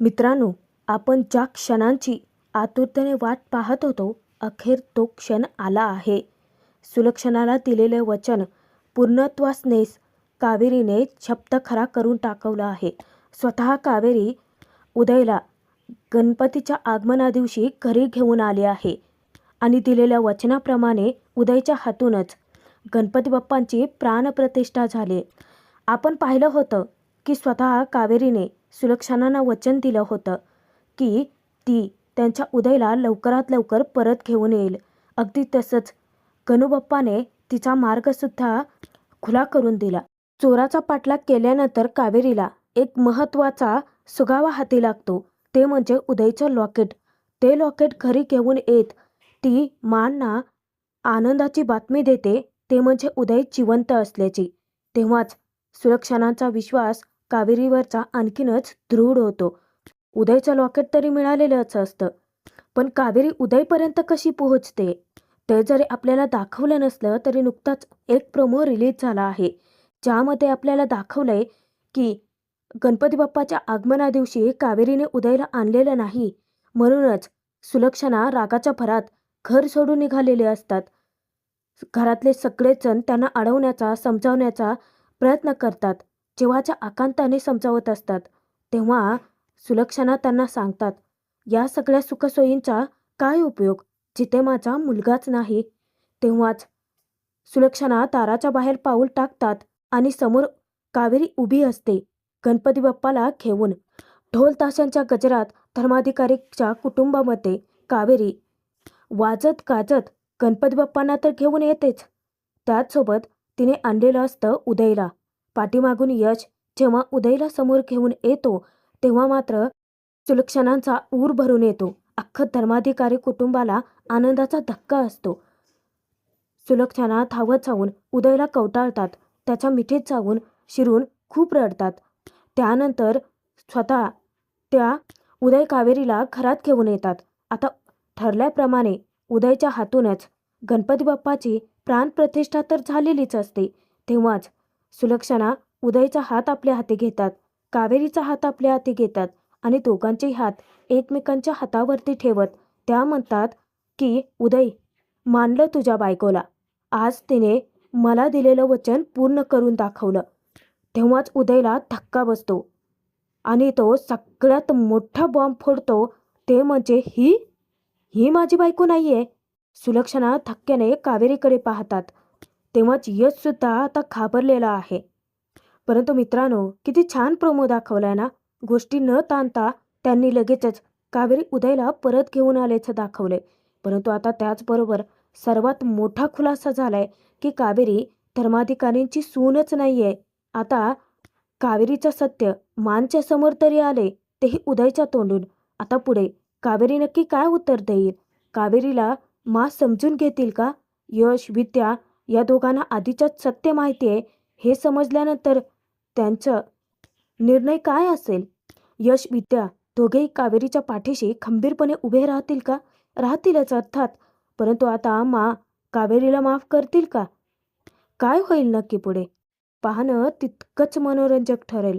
मित्रांनो आपण ज्या क्षणांची आतुरतेने वाट पाहत होतो अखेर तो क्षण आला आहे. सुलक्षणाला दिलेले वचन पूर्णत्वास नेस कावेरीने शब्द खरा करून टाकवला आहे. स्वतः कावेरी उदयला गणपतीच्या आगमना दिवशी घरी घेऊन आले आहे आणि दिलेल्या वचनाप्रमाणे उदयच्या हातूनच गणपती बाप्पांची प्राणप्रतिष्ठा झाली. आपण पाहिलं होतं की स्वतः कावेरीने सुलक्षणांना वचन दिलं होतं की ती त्यांच्या उदयला लवकरात लवकर परत घेऊन येईल. अगदी तसंच गणूबाप्पाने तिचा मार्गसुद्धा खुला करून दिला. चोराचा पाठलाग केल्यानंतर कावेरीला एक महत्त्वाचा सुगावा हाती लागतो. ते म्हणजे उदयचं लॉकेट. ते लॉकेट घरी घेऊन येत ती मांना आनंदाची बातमी देते. ते म्हणजे उदय जिवंत असल्याची. तेव्हाच सुरक्षणाचा विश्वास कावेरीवरचा आणखीनच दृढ होतो. उदयचं लॉकेट तरी मिळालेलंच असतं. पण कावेरी उदयपर्यंत कशी पोहोचते? ते जरी आपल्याला दाखवलं नसलं तरी नुकताच एक प्रोमो रिलीज झाला आहे. ज्यामध्ये आपल्याला दाखवलंय की गणपती बाप्पाच्या आगमना दिवशी कावेरीने उदयला आणलेलं नाही. म्हणूनच सुलक्षणा रागाच्या भरात घर सोडून निघालेले असतात. घरातले सगळेच जण त्यांना अडवण्याचा समजावण्याचा प्रयत्न करतात. जेव्हाच्या आकांताने समजावत असतात तेव्हा सुलक्षणा त्यांना सांगतात या सगळ्या सुखसोयींचा काय उपयोग? जिथे माझा मुलगाच नाही. तेव्हाच सुलक्षणा ताराच्या बाहेर पाऊल टाकतात आणि समोर कावेरी उभी असते गणपती बाप्पाला घेऊन. ढोल ताशांच्या गजरात धर्माधिकारीच्या कुटुंबामध्ये कावेरी वाजत गाजत गणपती बाप्पांना तर घेऊन येतेच. त्याचसोबत तिने आणलेलं असतं उदयला. पाठीमागून यश जेव्हा उदयला समोर घेऊन येतो तेव्हा मात्र सुलक्षणांचा ऊर भरून येतो. अख्खं धर्माधिकारी कुटुंबाला आनंदाचा धक्का असतो. सुलक्षणा धावत जाऊन उदयला कवटाळतात त्याच्या मिठीत जाऊन शिरून खूप रडतात. त्यानंतर स्वतः त्या उदय कावेरीला घरात घेऊन येतात. आता ठरल्याप्रमाणे उदयच्या हातूनच गणपती बाप्पाची प्राणप्रतिष्ठा तर झालेलीच असते. तेव्हाच सुलक्षणा उदयचा हात आपल्या हाती घेतात. कावेरीचा हात आपल्या हाती घेतात आणि दोघांचे हात एकमेकांच्या हातावरती ठेवत त्या म्हणतात की उदय मानलं तुझ्या बायकोला. आज तिने मला दिलेलं वचन पूर्ण करून दाखवलं. तेव्हाच उदयला धक्का बसतो आणि तो सगळ्यात मोठा बॉम्ब फोडतो. ते म्हणजे ही? ही माझी बायको नाही आहे सुलक्षणा थक्क्याने कावेरीकडे पाहतात. तेव्हाच यशसुद्धा आता घाबरलेला आहे. परंतु मित्रांनो किती छान प्रोमो दाखवलाय ना? गोष्टी न ताणता त्यांनी लगेचच कावेरी उदयला परत घेऊन आल्याचं दाखवलंय. परंतु आता त्याचबरोबर सर्वात मोठा खुलासा झालाय की कावेरी धर्माधिकारींची सूनच नाहीये. आता कावेरीचं सत्य मानच्या समोर तरी आले तेही उदयच्या तोंडून. आता पुढे कावेरी नक्की काय उत्तर देईल? कावेरीला मा समजून घेतील का? यश विद्या या दोघांना आधीच्याच सत्य माहिती आहे हे समजल्यानंतर त्यांचं निर्णय काय असेल? यश विद्या दोघेही कावेरीच्या पाठीशी खंबीरपणे उभे राहतील का? राहतीलच अर्थात परंतु आता मा कावेरीला माफ करतील का? काय होईल नक्की पुढे? पाहणं तितकंच मनोरंजक ठरेल.